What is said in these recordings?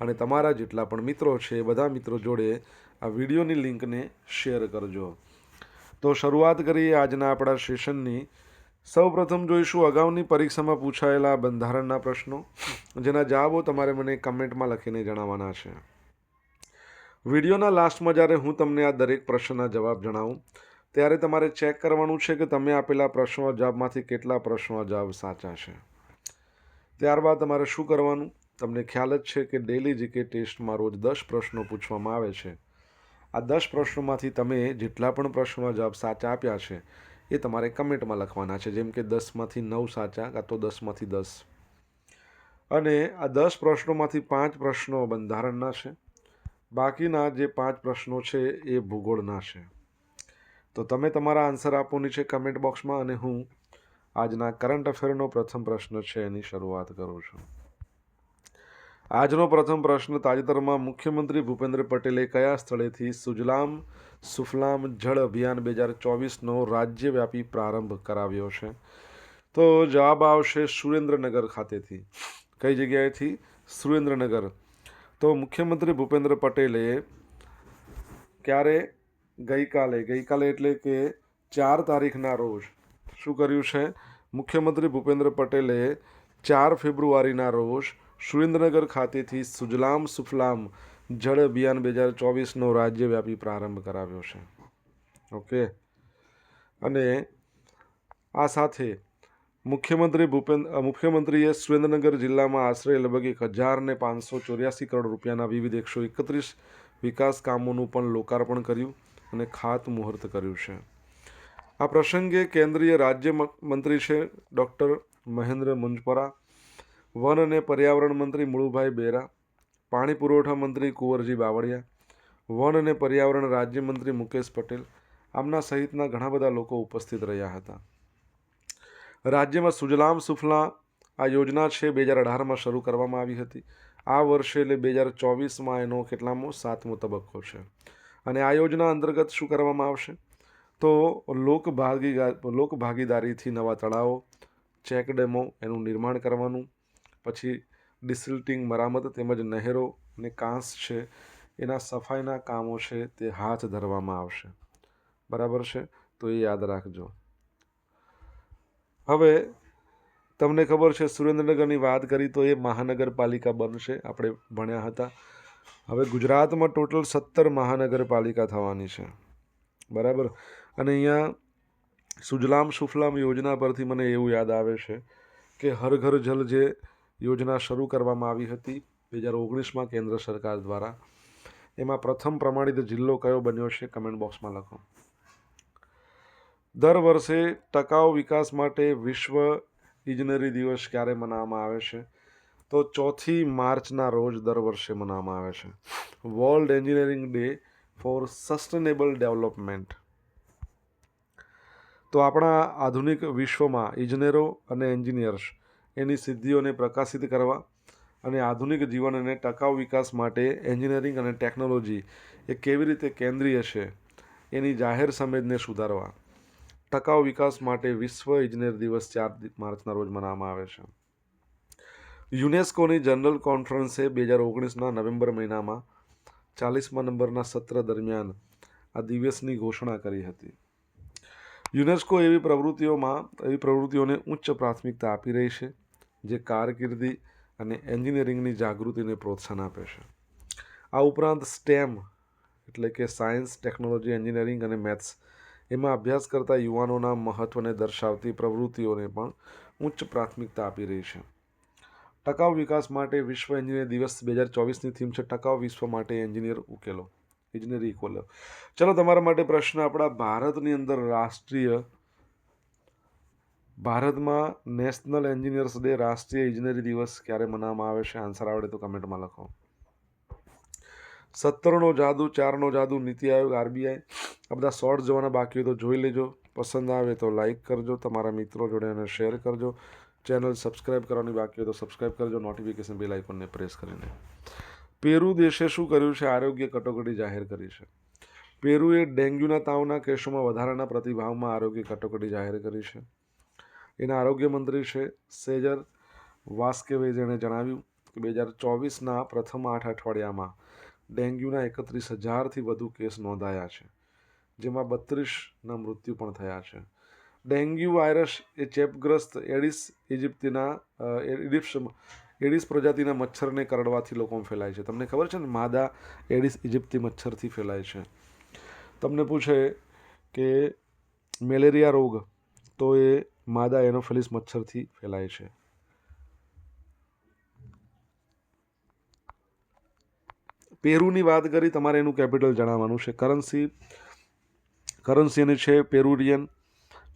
અને તમારા જેટલા પણ મિત્રો છે, બધા મિત્રો જોડે આ વિડીયોની લિંકને શેર કરજો. તો શરૂઆત કરીએ આજના આપણા સેશનની. સૌપ્રથમ જોઈશું અગાઉની પરીક્ષામાં પૂછાયેલા બંધારણના પ્રશ્નો, જેના જવાબો તમારે મને કમેન્ટમાં લખીને જણાવવાના છે. વિડીયોના લાસ્ટમાં જ્યારે હું તમને આ દરેક પ્રશ્નના જવાબ જણાવું, ત્યારે તમારે ચેક કરવાનું છે કે તમે આપેલા પ્રશ્નો જવાબમાંથી કેટલા પ્રશ્નો જવાબ સાચા છે. ત્યારબાદ તમારે શું કરવાનું? તમને ખ્યાલ જ છે કે ડેલી જીકે ટેસ્ટમાં રોજ દસ પ્રશ્નો પૂછવામાં આવે છે. આ દસ પ્રશ્નોમાંથી તમે જેટલા પણ પ્રશ્નોના જવાબ સાચા આપ્યા છે, એ તમારે કમેન્ટમાં લખવાના છે. જેમ કે દસમાંથી નવ સાચા, કાં તો દસમાંથી દસ. અને આ દસ પ્રશ્નોમાંથી પાંચ પ્રશ્નો બંધારણના છે. બાકીના જે પાંચ પ્રશ્નો છે એ ભૂગોળના છે. તો તમે તમારા આન્સર આપો છે કમેન્ટ બોક્સમાં અને હું આજના કરંટ અફેરનો પ્રથમ પ્રશ્ન છે એની શરૂઆત કરું છું. આજનો પ્રથમ પ્રશ્ન તાજેતરમાં મુખ્યમંત્રી ભૂપેન્દ્ર પટેલે કયા સ્થળેથી સુજલામ સુફલામ જળ અભિયાન બે હજાર ચોવીસનો રાજ્યવ્યાપી પ્રારંભ કરાવ્યો છે? તો જવાબ આવશે સુરેન્દ્રનગર ખાતેથી. કઈ જગ્યાએથી? સુરેન્દ્રનગર. તો મુખ્યમંત્રી ભૂપેન્દ્ર પટેલે ક્યારે? ગઈકાલે. ગઈકાલે એટલે કે ચાર તારીખના રોજ. શું કર્યું છે? મુખ્યમંત્રી ભૂપેન્દ્ર પટેલે ચાર ફેબ્રુઆરીના રોજ સુરેન્દ્રનગર ખાતેથી સુજલામ સુફલામ જળ અભિયાન બે હજાર ચોવીસનો રાજ્યવ્યાપી પ્રારંભ કરાવ્યો છે. ઓકે? અને આ સાથે મુખ્યમંત્રી ભૂપેન્દ્ર મુખ્યમંત્રીએ સુરેન્દ્રનગર જિલ્લામાં આશરે લગભગ એક હજાર ને પાંચસો ચોર્યાસી કરોડ રૂપિયાના વિવિધ એકસો એકત્રીસ વિકાસ કામોનું પણ લોકાર્પણ કર્યું અને ખાતમુહૂર્ત કર્યું છે. આ પ્રસંગે કેન્દ્રીય રાજ્ય મંત્રી છે ડૉક્ટર મહેન્દ્ર મુંજપરા વન અને પર્યાવરણ મંત્રી મુળુભાઈ બેરા, પાણી પુરવઠા મંત્રી કુંવરજી બાવળિયા, વન અને પર્યાવરણ રાજ્યમંત્રી મુકેશ પટેલ આમના સહિતના ઘણા બધા લોકો ઉપસ્થિત રહ્યા હતા. રાજ્યમાં સુજલામ સુફલા આ યોજના છે બે હજાર અઢારમાં શરૂ કરવામાં આવી હતી. આ વર્ષે એટલે બે હજાર ચોવીસમાં એનો કેટલામો, સાતમો તબક્કો છે. અને આ યોજના અંતર્ગત શું કરવામાં આવશે? તો લોકભાગી લોકભાગીદારીથી નવા તળાવો, ચેકડેમો એનું નિર્માણ કરવાનું પછી ડિસિલ્ટિંગ મરામત તેમજ નહેરો અને કાંસ છે, એના સફાઈના કામો છે તે હાથ ધરવામાં આવશે. બરાબર છે? તો એ યાદ રાખજો. હવે તમને ખબર છે સુરેન્દ્રનગરની વાત કરી તો એ મહાનગરપાલિકા બનશે, આપણે ભણ્યા હતા. હવે ગુજરાતમાં ટોટલ સત્તર મહાનગરપાલિકા થવાની છે. બરાબર? અને અહીંયા સુજલામ સુફલામ યોજના પરથી મને એવું યાદ આવે છે કે હર ઘર જલ જે યોજના શરૂ કરવામાં આવી હતી બે હજાર ઓગણીસમાં કેન્દ્ર સરકાર દ્વારા. એમાં પ્રથમ પ્રમાણિત જિલ્લો કયો બન્યો છે કમેન્ટ બોક્સમાં લખો. દર વર્ષે ટકાઉ વિકાસ માટે વિશ્વ ઇજનેરી દિવસ ક્યારે મનાવવામાં આવે છે? તો ચોથી માર્ચના રોજ દર વર્ષે મનાવવામાં આવે છે. World engineering day for sustainable development. તો આપણા આધુનિક વિશ્વમાં ઇજનેરો અને એન્જિનિયર્સ એની સિદ્ધિઓને પ્રકાશિત કરવા અને આધુનિક જીવન અને ટકાઉ વિકાસ માટે એન્જિનિયરિંગ અને ટેકનોલોજી એ કેવી રીતે કેન્દ્રીય છે એની જાહેર સમજને સુધારવા. ટકાઉ વિકાસ માટે વિશ્વ ઇજનેર દિવસ ચાર માર્ચના રોજ મનાવવામાં આવે છે. યુનેસ્કોની જનરલ કોન્ફરન્સે બે હજાર ઓગણીસના નવેમ્બર મહિનામાં ચાલીસમા નંબરના સત્ર દરમિયાન આ દિવસની ઘોષણા કરી હતી. યુનેસ્કો એવી પ્રવૃત્તિઓમાં, એવી પ્રવૃત્તિઓને ઉચ્ચ પ્રાથમિકતા આપી રહી છે, જે કારકિર્દી અને એન્જિનિયરિંગની જાગૃતિને પ્રોત્સાહન આપે છે. આ ઉપરાંત સ્ટેમ, એટલે કે સાયન્સ, ટેકનોલોજી, એન્જિનિયરિંગ અને મેથ્સ, એમાં અભ્યાસ કરતા યુવાનોના મહત્ત્વને દર્શાવતી પ્રવૃત્તિઓને પણ ઉચ્ચ પ્રાથમિકતા આપી રહી છે. ટકાઉ વિકાસ માટે વિશ્વ એન્જિનિયર દિવસ બે હજાર ચોવીસની થીમ છે ટકાઉ વિશ્વ માટે એન્જિનિયર ઉકેલો. ઇજનેરી ઉકેલો ચલો, તમારા માટે પ્રશ્ન આપણા ભારતની અંદર રાષ્ટ્રીય, ભારતમાં નેશનલ એન્જિનિયર્સ ડે રાષ્ટ્રીય ઇજનેરી દિવસ ક્યારે મનાવવામાં આવે છે? આન્સર આવડે તો કમેન્ટમાં લખો. સત્તરનો જાદુ, ચારનો જાદુ, નીતિ આયોગ, આરબીઆઈ, આ બધા શોર્ટ જોવાના બાકી હોય તો જોઈ લેજો. પસંદ આવે તો લાઇક કરજો, તમારા મિત્રો જોડે અને શેર કરજો. ચેનલ સબસ્ક્રાઇબ કરવાની બાકી હોય તો સબસ્ક્રાઈબ કરજો, નોટિફિકેશન બેલ આઇકોનને પ્રેસ કરીને. પેરુ દેશે શું કર્યું છે? આરોગ્ય કટોકટી જાહેર કરી છે. પેરુએ ડેન્ગ્યુના તાવના કેસોમાં વધારાના પ્રતિભાવમાં આરોગ્ય કટોકટી જાહેર કરી છે. એના આરોગ્ય મંત્રી છે સેજર વાસ્કેવે જેણે જણાવ્યું કે બે હજાર ચોવીસના પ્રથમ આઠ અઠવાડિયામાં ડેન્ગ્યુના એકત્રીસ હજારથી વધુ કેસ નોંધાયા છે જેમાં બત્રીસના મૃત્યુ પણ થયા છે. ડેન્ગ્યુ વાયરસ એ ચેપગ્રસ્ત એડિસ ઇજિપ્તીના અ, એડિપ્સ એડિસ પ્રજાતિના મચ્છરને કરડવાથી લોકોમાં ફેલાય છે. તમને ખબર છે ને, માદા એડિસ ઇજિપ્તી મચ્છરથી ફેલાય છે. તમને પૂછે કે મેલેરિયા રોગ તો એ માદા એનોફેલિસ મચ્છરથી ફેલાય છે. પેરુની વાત કરી, તમારે એનું કેપિટલ જણાવવાનું છે. કરન્સી કરન્સી એની છે પેરુરિયન,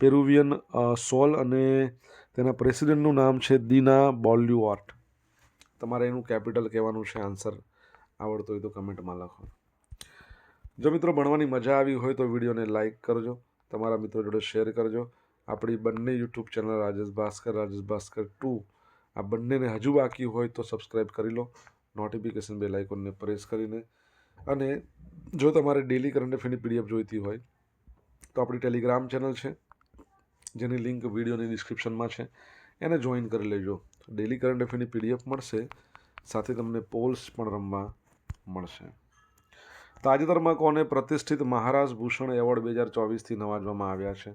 પેરુવિયન સોલ અને તેના પ્રેસિડેન્ટનું નામ છે દીના બોલ્યુઆર્ટ. તમારે એનું કેપિટલ કહેવાનું છે આન્સર આવડતો હોય તો કમેન્ટમાં લખો. જો મિત્રો ભણવાની મજા આવી હોય તો વિડીયોને લાઇક કરજો. તમારા મિત્રો જોડે શેર કરજો. આપણી બંને YouTube channel Rajesh Bhaskar Rajesh Bhaskar two. આ બંનેને હજુ બાકી હોય તો સબસ્ક્રાઈબ કરી લો. નોટિફિકેશન બેલ આઇકોનને પ્રેસ કરીને. અને જો તમારે ડેલી કરંટ અફેરની પીડીએફ જોઈતી હોય, તો આપણી ટેલિગ્રામ ચેનલ છે. જેની લિંક વિડીયોની ડિસ્ક્રિપ્શનમાં છે. એને જોઈન કરી લેજો. ડેલી કરંટ અફેરની પીડીએફ મળશે. સાથે તમને પોલ્સ પણ રમવા મળશે. તાજેતરમાં કોને પ્રતિષ્ઠિત મહારાજ ભૂષણ એવોર્ડ બે હજાર ચોવીસથી નવાજવામાં આવ્યા છે?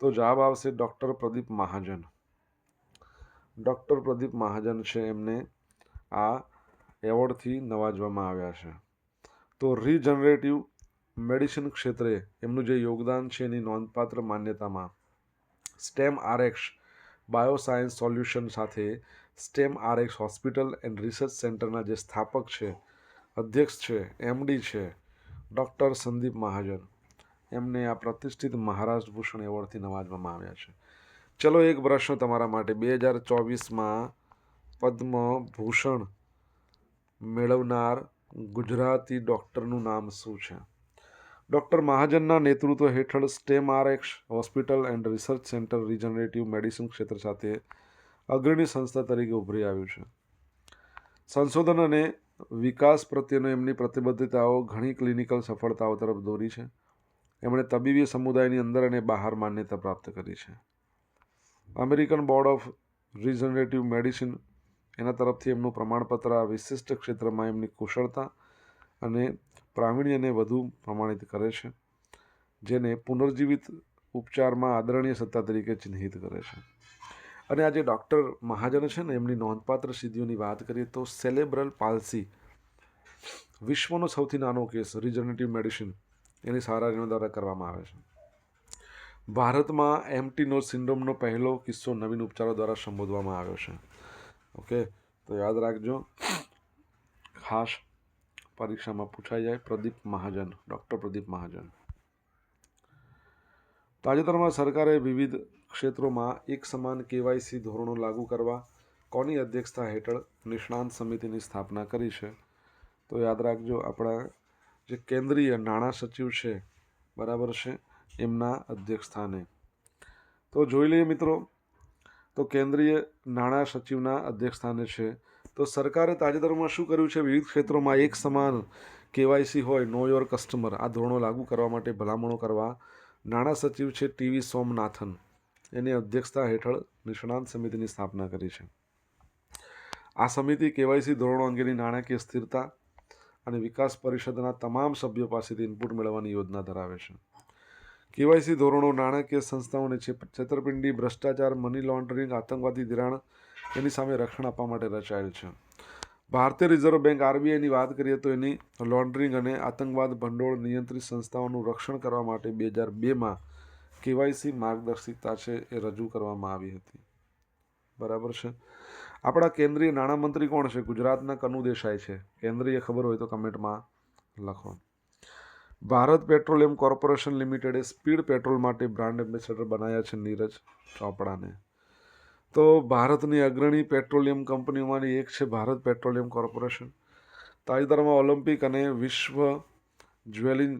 તો જવાબ આવશે ડૉક્ટર પ્રદીપ મહાજન. ડૉક્ટર પ્રદીપ મહાજન છે એમને આ એવોર્ડથી નવાજવામાં આવ્યા છે. તો રીજનરેટિવ મેડિસિન ક્ષેત્રે એમનું જે યોગદાન છે એની નોંધપાત્ર માન્યતામાં સ્ટેમ આરએક્સ બાયોસાયન્સ સોલ્યુશન સાથે Stem RX hospital and research સેન્ટરના જે સ્થાપક છે, અધ્યક્ષ છે, એમડી છે, ડૉક્ટર સંદીપ મહાજન. એમને આ પ્રતિષ્ઠિત મહારાષ્ટ્ર ભૂષણ એવોર્ડથી નવાજવામાં આવ્યા છે. ચલો એક પ્રશ્ન તમારા માટે. બે હજાર ચોવીસમાં પદ્મભૂષણ મેળવનાર ગુજરાતી ડૉક્ટરનું નામ શું છે? ડૉક્ટર મહાજનના નેતૃત્વ હેઠળ Stem RX hospital and research centre regenerative medicine ક્ષેત્ર સાથે અગ્રણી સંસ્થા તરીકે ઉભરી આવ્યું છે. સંશોધન અને વિકાસ પ્રત્યેનો એમની પ્રતિબદ્ધતાઓ ઘણી ક્લિનિકલ સફળતાઓ તરફ દોરી છે. એમણે તબીબી સમુદાયની અંદર અને બહાર માન્યતા પ્રાપ્ત કરી છે. American board of regenerative medicine એના તરફથી એમનું પ્રમાણપત્ર આ વિશિષ્ટ ક્ષેત્રમાં એમની કુશળતા અને પ્રાવીણ્યને વધુ પ્રમાણિત કરે છે, જેને પુનર્જીવિત ઉપચારમાં આદરણીય સત્તા તરીકે ચિહ્નિત કરે છે. અને આજે ડૉક્ટર મહાજન છે ને, એમની નોંધપાત્ર સિદ્ધિઓની વાત કરીએ તો સેલેબ્રલ પાલ્સી વિશ્વનો સૌથી નાનો કેસ, રિજનરેટિવ મેડિસિન, એની સારા એના દ્વારા કરવામાં આવે છે. ભારતમાં એમટીનો સિન્ડ્રોમનો પહેલો કિસ્સો નવીન ઉપચારો દ્વારા સંબોધવામાં આવ્યો છે. ઓકે, તો યાદ રાખજો. ખાસ પરીક્ષામાં પૂછાઈ જાય પ્રદીપ મહાજન, ડૉક્ટર પ્રદીપ મહાજન. તાજેતરમાં સરકારે વિવિધ ક્ષેત્રોમાં એક સમાન કેવાયસી ધોરણો લાગુ કરવા કોની અધ્યક્ષતા હેઠળ નિષ્ણાંત સમિતિની સ્થાપના કરી છે? તો યાદ રાખજો, આપણા જે કેન્દ્રીય નાણાં સચિવ છે, બરાબર છે, એમના અધ્યક્ષસ્થાને. તો જોઈ લઈએ મિત્રો, તો કેન્દ્રીય નાણાં સચિવના અધ્યક્ષસ્થાને છે તો સરકારે તાજેતરમાં શું કર્યું છે? વિવિધ ક્ષેત્રોમાં એક સમાન કેવાયસી હોય, નો યોર કસ્ટમર. આ ધોરણો લાગુ કરવા માટે ભલામણો કરવા નાણાં સચિવ છે ટીવી સોમનાથન. એની અધ્યક્ષતા હેઠળ નિષ્ણાંત સમિતિની સ્થાપના કરી છે. આ સમિતિ કેવાયસી ધોરણો અંગેની નાણાકીય સ્થિરતા અને વિકાસ પરિષદના તમામ સભ્યો પાસેથી ઇનપુટ મેળવવાની યોજના ધરાવે છે. કેવાયસી ધોરણો નાણાકીય સંસ્થાઓને છેતરપિંડી, ભ્રષ્ટાચાર મની લોન્ડરિંગ આતંકવાદી ધિરાણ એની સામે રક્ષણ આપવા માટે રચાયેલ છે. ભારતીય રિઝર્વ બેંક આરબીઆઈની વાત કરીએ તો એની લોન્ડરિંગ અને આતંકવાદ ભંડોળ નિયંત્રિત સંસ્થાઓનું રક્ષણ કરવા માટે બે હજાર બેમાં કેવાયસી માર્ગદર્શિકા છે એ રજૂ કરવામાં આવી હતી. બરાબર છે? આપણા કેન્દ્રીય નાણામંત્રી કોણ છે? ગુજરાતના કનુ દેસાઈ છે. કેન્દ્રીય ખબર હોય તો કમેન્ટમાં લખો. ભારત પેટ્રોલિયમ કોર્પોરેશન લિમિટેડે સ્પીડ પેટ્રોલ માટે બ્રાન્ડ એમ્બેસેડર બનાવ્યા છે નીરજ ચોપડાને. તો ભારતની અગ્રણી પેટ્રોલિયમ કંપનીઓમાંની એક છે ભારત પેટ્રોલિયમ કોર્પોરેશન. તાજેતરમાં ઓલિમ્પિક અને વિશ્વ જ્વેલિંગ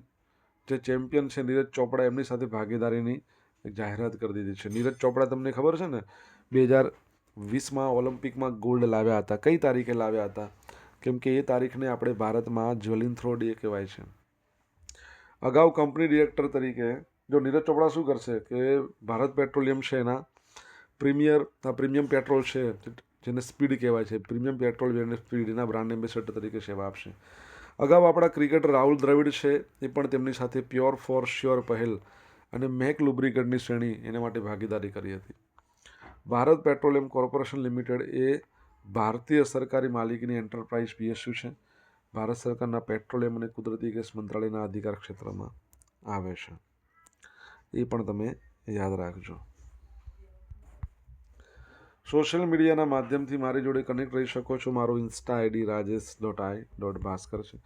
જે ચેમ્પિયન છે નીરજ ચોપડા એમની સાથે ભાગીદારીની જાહેરાત કરી દીધી છે. નીરજ ચોપડા તમને ખબર છે ને? બે હજાર વીસમાં ઓલિમ્પિકમાં ગોલ્ડ લાવ્યા હતા. કઈ તારીખે લાવ્યા હતા? કેમ કે એ તારીખને આપણે ભારતમાં જ્વેલિન થ્રો ડે કહેવાય છે. અગાઉ કંપની ડિરેક્ટર તરીકે જો નીરજ ચોપડા શું કરશે કે ભારત પેટ્રોલિયમ છે એના પ્રીમિયર પ્રીમિયમ પેટ્રોલ છે, જેને સ્પીડ કહેવાય છે. પ્રીમિયમ પેટ્રોલ જેને સ્પીડ, એના બ્રાન્ડ એમ્બેસેડર તરીકે સેવા આપશે. અગાઉ આપણા ક્રિકેટર રાહુલ દ્રવિડ છે, એ પણ તેમની સાથે પ્યોર ફોર શ્યોર પહેલ અને મેક લુબ્રિકેટની શ્રેણી એના માટે ભાગીદારી કરી હતી. ભારત પેટ્રોલિયમ કોર્પોરેશન લિમિટેડ એ ભારતીય સરકારી માલિકીની એન્ટરપ્રાઇઝ પીએસયુ છે. ભારત સરકારના પેટ્રોલિયમ અને કુદરતી ગેસ મંત્રાલયના અધિકાર ક્ષેત્રમાં આવે છે. એ પણ તમે યાદ રાખજો. સોશિયલ મીડિયાના માધ્યમથી મારી જોડે કનેક્ટ રહી શકો છો. મારું insta ID Rajesh dot I dot Bhaskar છે.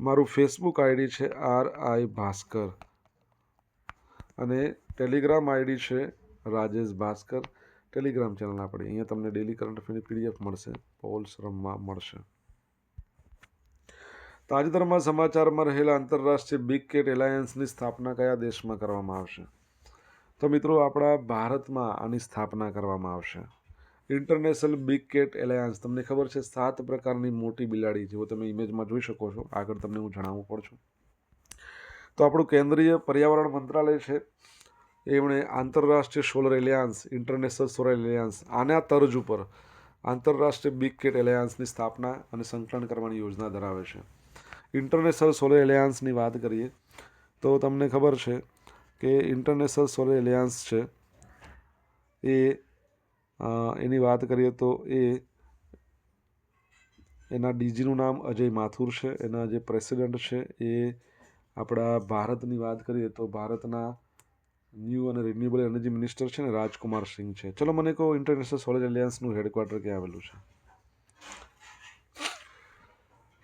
મારું ફેસબુક આઈડી છે આર આઈ ભાસ્કર. અને ટેલિગ્રામ આઈડી છે રાજેશ ભાસ્કર. ટેલિગ્રામ ચેનલ આપણી અહીંયા તમને ડેલી કરંટ અફેરની પીડીએફ મળશે. પોલ્સ રમવા મળશે. તાજેતરમાં સમાચારમાં રહેલા આંતરરાષ્ટ્રીય બિગ કેટ એલાયન્સની સ્થાપના કયા દેશમાં કરવામાં આવશે? તો મિત્રો, આપણા ભારતમાં આની સ્થાપના કરવામાં આવશે. International big cat alliance. તમને ખબર છે સાત પ્રકારની મોટી બિલાડી જેવો તમે ઇમેજમાં જોઈ શકો છો. આગળ તમને હું જણાવવું પડશું તો આપણું કેન્દ્રીય પર્યાવરણ મંત્રાલય છે. એમણે આંતરરાષ્ટ્રીય solar alliance, international solar alliance, આના તર્જ ઉપર આંતરરાષ્ટ્રીય બિગ કેટ એલાયન્સની સ્થાપના અને સંકલન કરવાની યોજના ધરાવે છે. ઇન્ટરનેશનલ સોલર એલિયાન્સની વાત કરીએ તો તમને ખબર છે કે ઇન્ટરનેશનલ સોલર એલિયાન્સ છે એ એની વાત કરીએ તો એ એના ડીજીનું નામ અજય માથુર છે. એના જે પ્રેસિડેન્ટ છે એ આપણા ભારતની વાત કરીએ તો ભારતના ન્યૂ અને રિન્યુએબલ એનર્જી મિનિસ્ટર છે ને રાજકુમાર સિંહ છે. ચલો મને કહો ઇન્ટરનેશનલ સોલર એલિયન્સનું હેડક્વાર્ટર ક્યાં આવેલું છે?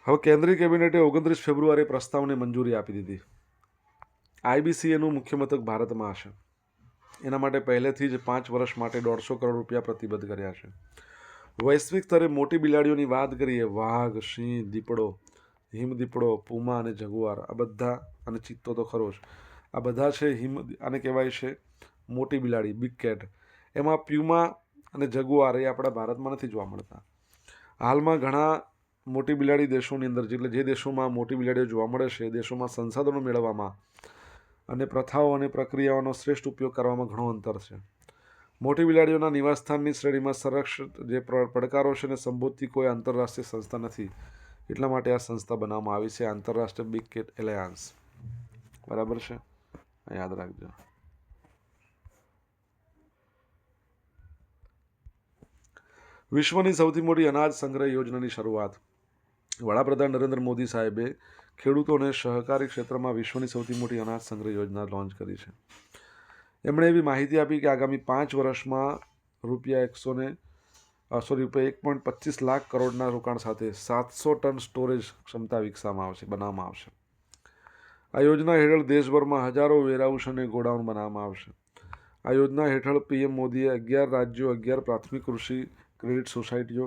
હવે કેન્દ્રીય કેબિનેટે ઓગણત્રીસ ફેબ્રુઆરીએ પ્રસ્તાવને મંજૂરી આપી દીધી. આઈબીસીએનું મુખ્ય મથક ભારતમાં હશે. એના માટે પહેલેથી જ પાંચ વર્ષ માટે દોઢસો કરોડ રૂપિયા પ્રતિબદ્ધ કર્યા છે. વૈશ્વિક સ્તરે મોટી બિલાડીઓની વાત કરીએ, વાઘ, સિંહ, દીપડો, હિમ દીપડો, પૂમા અને જગુઆર, આ બધા, અને ચિત્તો તો ખરો જ, આ બધા છે હિમ, આને કહેવાય છે મોટી બિલાડી બિગ કેટ એમાં પ્યુમા અને જગુઆર એ આપણા ભારતમાં નથી જોવા મળતા. હાલમાં ઘણા મોટી બિલાડી દેશોની અંદર, એટલે જે દેશોમાં મોટી બિલાડીઓ જોવા મળે છે, એ દેશોમાં સંસાધનો મેળવવામાં અને પ્રથાઓ અને પ્રક્રિયાઓનો શ્રેષ્ઠ ઉપયોગ કરવામાં ઘણો અંતર છે. મોટી બિલાડીઓના નિવાસસ્થાનની શ્રેણીમાં સંરક્ષિત જે પડકારો છે એને સંબોધતી કોઈ આંતરરાષ્ટ્રીય સંસ્થા નથી. એટલા માટે આ સંસ્થા બનાવવામાં આવી છે આંતરરાષ્ટ્રીય બિગ કેટ એલાયન્સ બરાબર છે? યાદ રાખજો. વિશ્વની સૌથી મોટી અનાજ સંગ્રહ યોજનાની શરૂઆત વડાપ્રધાન નરેન્દ્ર મોદી સાહેબે ખેડૂતોને સહકારી ક્ષેત્રમાં વિશ્વની સૌથી મોટી અનાજ સંગ્રહ યોજના લોન્ચ કરી છે. એમણે એવી માહિતી આપી કે આગામી પાંચ વર્ષમાં રૂપિયા એકસો ને સોરી રૂપિયા એક પોઈન્ટ પચીસ લાખ કરોડના રોકાણ સાથે સાતસો ટન સ્ટોરેજ ક્ષમતા વિકસાવવામાં આવશે, બનાવવામાં આવશે. આ યોજના હેઠળ દેશભરમાં હજારો વેરહાઉસ અને ગોડાઉન બનાવવામાં આવશે. આ યોજના હેઠળ પીએમ મોદીએ અગિયાર રાજ્યો, અગિયાર પ્રાથમિક કૃષિ ક્રેડિટ સોસાયટીઓ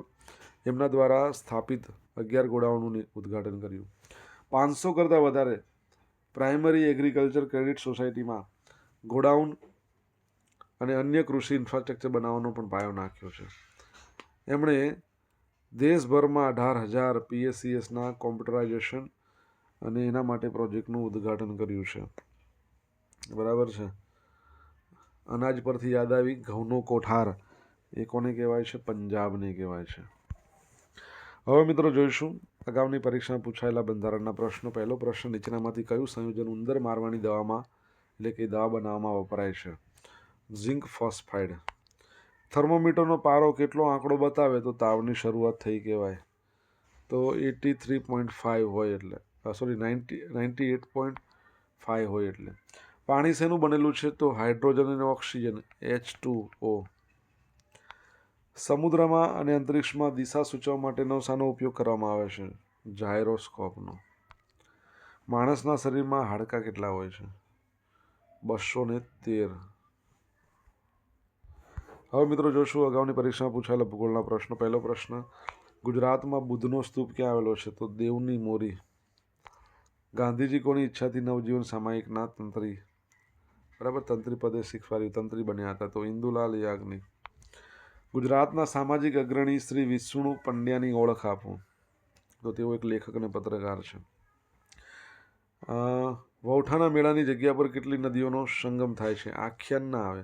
એમના દ્વારા સ્થાપિત અગિયાર ગોડાઉનનું ઉદ્ઘાટન કર્યું. પાંચસો કરતાં વધારે પ્રાઇમરી એગ્રીકલ્ચર ક્રેડિટ સોસાયટીમાં ગોડાઉન અને અન્ય કૃષિ ઇન્ફ્રાસ્ટ્રક્ચર બનાવવાનો પણ પાયો નાખ્યો છે. એમણે દેશભરમાં અઢાર હજાર પીએસસીએસના કોમ્પ્યુટરાઇઝેશન અને એના માટે પ્રોજેક્ટનું ઉદ્ઘાટન કર્યું છે. બરાબર છે? અનાજ પરથી યાદ આવી, ઘઉંનો કોઠાર. એ કોને કહેવાય છે? પંજાબને કહેવાય છે. હવે મિત્રો જોઈશું અગાઉની પરીક્ષામાં પૂછાયેલા બંધારણના પ્રશ્નો. પહેલો પ્રશ્ન, નીચેનામાંથી કયું સંયોજન ઉંદર મારવાની દવામાં, એટલે કે દવા બનાવવામાં વપરાય છે? Zinc phosphide. થર્મોમીટરનો પારો કેટલો આંકડો બતાવે તો તાવની શરૂઆત થઈ કહેવાય. તો એટી થ્રી પોઈન્ટ ફાઇવ હોય એટલે sorry ninety ninety eight point five હોય એટલે. પાણી શેનું બનેલું છે? તો હાઇડ્રોજન અને ઓક્સિજન, એચ ટુ ઓ. સમુદ્રમાં અને અંતરિક્ષમાં દિશા સૂચવવા માટેનો નવસાનો ઉપયોગ કરવામાં આવે છે, જાયરોસ્કોપનો. માણસના શરીરમાં હાડકાં કેટલા હોય છે? બસો ને તેર. હવે મિત્રો જોશું, અગાઉની પરીક્ષામાં પૂછાયેલા ભૂગોળના પ્રશ્નો. પહેલો પ્રશ્ન, ગુજરાતમાં બુદ્ધનો સ્તૂપ ક્યાં આવેલો છે? તો દેવની મોરી. ગાંધીજી કોની ઈચ્છાથી નવજીવન સામાયિકના તંત્રી, બરાબર તંત્રી પદે શીખવાડ્યું, તંત્રી બન્યા હતા. તો ઇન્દુલાલ યાજ્ઞિક. ગુજરાતના સામાજિક અગ્રણી શ્રી વિષ્ણુ પંડ્યાની ઓળખ આપો. તો તેઓ એક લેખક અને પત્રકાર છે. વૌઠાના મેળાની જગ્યા પર કેટલી નદીઓનો સંગમ થાય છે? આખ્યાન ના આવે.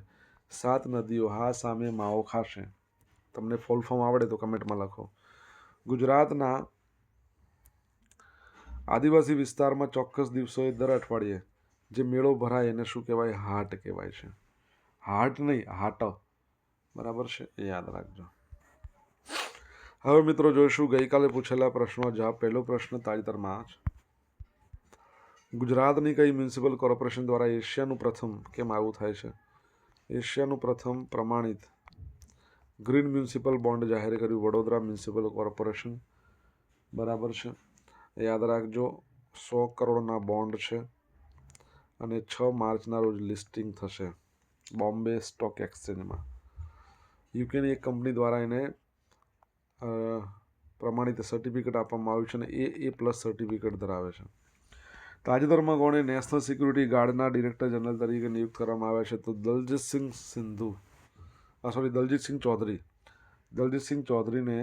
સાત નદીઓ, હા, સામે માઓ ખાશે. તમને ફોલ ફોર્મ આવડે તો કમેન્ટમાં લખો. ગુજરાતના આદિવાસી વિસ્તારમાં ચોક્કસ દિવસોએ દર અઠવાડિયે જે મેળો ભરાય એને શું કહેવાય? હાટ કહેવાય છે. હાટ નહીં, હાટ. બરાબર છે? એ યાદ રાખજો. હવે મિત્રો જોઈશું, ગઈકાલે પૂછેલા પ્રશ્નો, જવાબ. પહેલો પ્રશ્ન તાજેતરમાં જ. ગુજરાતની કઈ મ્યુનિસિપલ કોર્પોરેશન દ્વારા એશિયાનું પ્રથમ, કેમ આવું થાય છે? એશિયાનું પ્રથમ પ્રમાણિત ગ્રીન મ્યુનિસિપલ બોન્ડ જાહેર કર્યું, વડોદરા મ્યુનિસિપલ કોર્પોરેશન. બરાબર છે? યાદ રાખજો, સો કરોડના બોન્ડ છે અને છ માર્ચના રોજ લિસ્ટિંગ થશે બોમ્બે સ્ટોક એક્સચેન્જમાં. યુકેની એક કંપની દ્વારા એને પ્રમાણિત સર્ટિફિકેટ આપવામાં આવ્યું છે અને એ એ પ્લસ સર્ટિફિકેટ ધરાવે છે. તાજેતરમાં કોણે નેશનલ સિક્યુરિટી ગાર્ડના ડિરેક્ટર જનરલ તરીકે નિયુક્ત કરવામાં આવ્યા છે. તો દલજીતસિંહ સિંધુ સોરી દલજીતસિંહ ચૌધરી. દલજીતસિંહ ચૌધરીને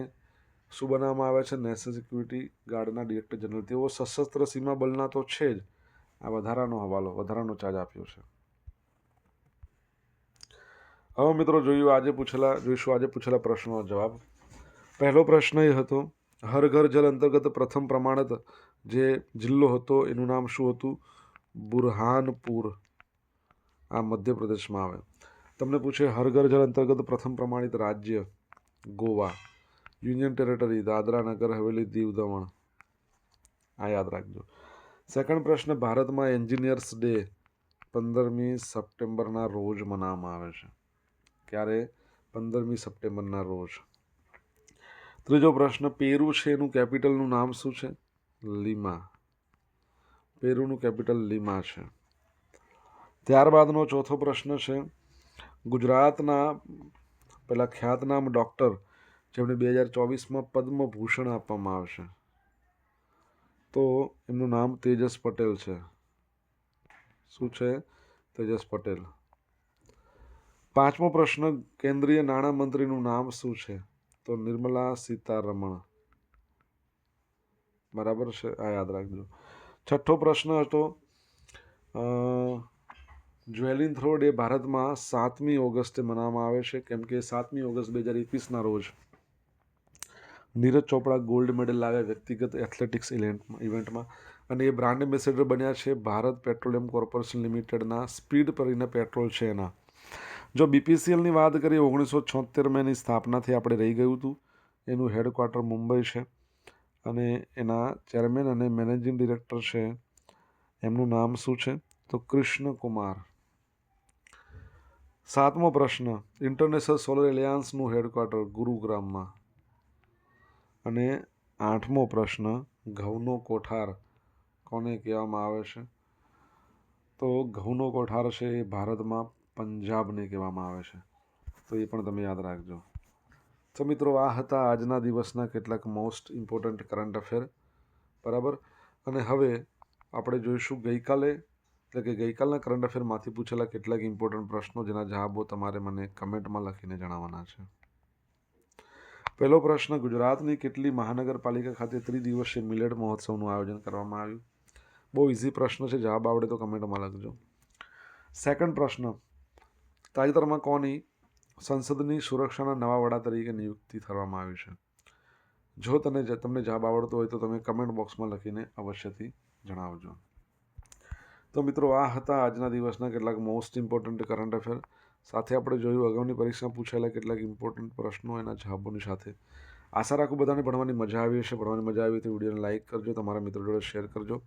શું બનાવવામાં આવ્યા છે? નેશનલ સિક્યુરિટી ગાર્ડના ડિરેક્ટર જનરલ. તેઓ સશસ્ત્ર સીમા બલના તો છે જ. આ વધારાનો હવાલો, વધારાનો ચાર્જ આપ્યો છે. હવે મિત્રો જોયું આજે પૂછેલા જોઈશું આજે પૂછેલા પ્રશ્નનો જવાબ. પહેલો પ્રશ્ન એ હતો, હર ઘર જલ અંતર્ગત પ્રથમ પ્રમાણિત જે જિલ્લો હતો એનું નામ શું હતું? બુરહાનપુર. આ મધ્યપ્રદેશમાં આવે. તમને પૂછે, હર ઘર જલ અંતર્ગત પ્રથમ પ્રમાણિત રાજ્ય ગોવા, યુનિયન ટેરેટરી, દાદરા નગર, હવેલી દીવ દમણ. આ યાદ રાખજો. સેકન્ડ પ્રશ્ન, ભારતમાં એન્જિનિયર્સ ડે પંદરમી સપ્ટેમ્બરના રોજ મનાવવામાં આવે છે. ક્યારે પંદરમી સપ્ટેમ્બરના રોજ? ત્રીજો પ્રશ્ન, પેરુ છે એનું કેપિટલનું નામ શું છે? લીમા. પેરુનું કેપિટલ લીમા છે. ત્યારબાદનો ચોથો પ્રશ્ન છે, ગુજરાતના પેલા ખ્યાતનામ ડૉક્ટર જેમને બે હજાર ચોવીસમાં પદ્મભૂષણ આપવામાં આવશે. તો એમનું નામ તેજસ પટેલ છે. શું છે તેજસ પટેલ? પાંચમો પ્રશ્ન, કેન્દ્રીય નાણામંત્રીનું નામ શું છે? તો નિર્મલા સીતારમણ. બરાબર છે? આ યાદ રાખજો. છઠ્ઠો પ્રશ્ન હતો જ્વેલિન થ્રોડ એ ભારતમાં સાતમી ઓગસ્ટે મનાવવામાં આવે છે. કેમ કે સાતમી ઓગસ્ટ બે હજાર એકવીસના રોજ નીરજ ચોપડા ગોલ્ડ મેડલ લાવ્યા વ્યક્તિગત એથ્લેટિક્સ ઇવેન્ટમાં ઇવેન્ટમાં. અને એ બ્રાન્ડ એમ્બેસેડર બન્યા છે ભારત પેટ્રોલિયમ કોર્પોરેશન લિમિટેડના સ્પીડ કરીને પેટ્રોલ છે એના. જો બીપીસીએલની વાત કરીએ, ઓગણીસો છોતેરમાં એની સ્થાપનાથી આપણે રહી ગયું હતું. એનું હેડક્વાર્ટર મુંબઈ છે અને એના ચેરમેન અને મેનેજિંગ ડિરેક્ટર છે. એમનું નામ શું છે? તો કૃષ્ણકુમાર. સાતમો પ્રશ્ન ઇન્ટરનેશનલ સોલર એલિયાન્સનું હેડક્વાર્ટર ગુરુગ્રામમાં. અને આઠમો પ્રશ્ન, ઘઉંનો કોઠાર, કોને કહેવામાં આવે છે? તો ઘઉંનો કોઠાર છે એ ભારતમાં. પંજાબને કહેવામાં આવે છે. તો એ પણ તમે યાદ રાખજો. તો મિત્રો, આ હતા આજના દિવસના કેટલાક મોસ્ટ ઇમ્પોર્ટન્ટ કરંટ અફેર બરાબર? અને હવે આપણે જોઈશું ગઈકાલે, એટલે કે ગઈકાલના કરંટ અફેરમાંથી પૂછેલા કેટલાક ઇમ્પોર્ટન્ટ પ્રશ્નો જેના જવાબો તમારે મને કમેન્ટમાં લખીને જણાવવાના છે. પહેલો પ્રશ્ન, ગુજરાતની કેટલી મહાનગરપાલિકા ખાતે ત્રિદિવસીય મિલેટ મહોત્સવનું આયોજન કરવામાં આવ્યું? બહુ ઇઝી પ્રશ્ન છે, જવાબ આવડે તો કમેન્ટમાં લખજો. સેકન્ડ પ્રશ્ન તાજેતરમાં કોની સંસદની સુરક્ષાના નવા વડા તરીકે નિયુક્તિ કરવામાં આવી છે? જો તને તમને જવાબ આવડતો હોય તો તમે કમેન્ટ બોક્સમાં લખીને અવશ્યથી જણાવજો. તો મિત્રો, આ હતા આજના દિવસના કેટલાક મોસ્ટ ઇમ્પોર્ટન્ટ કરંટ અફેર સાથે આપણે જોયું, અગાઉની પરીક્ષામાં પૂછાયેલા કેટલાક ઇમ્પોર્ટન્ટ પ્રશ્નો એના જવાબોની સાથે. આશા રાખું બધાને ભણવાની મજા આવી હશે. ભણવાની મજા આવી તો વિડીયોને લાઇક કરજો, તમારા મિત્રો જોડે શેર કરજો.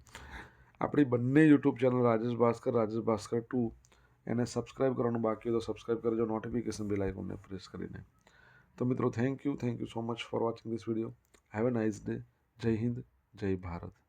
આપણી બંને YouTube channel Rajesh Bhaskar Rajesh Bhaskar two એને સબસ્ક્રાઈબ કરવાનું બાકી હોય તો સબસ્ક્રાઇબ કરજો નોટિફિકેશન બેલ આઇકોનને પ્રેસ કરીને. તો મિત્રો thank you thank you so much for watching this video have a nice day જય હિન્દ જય ભારત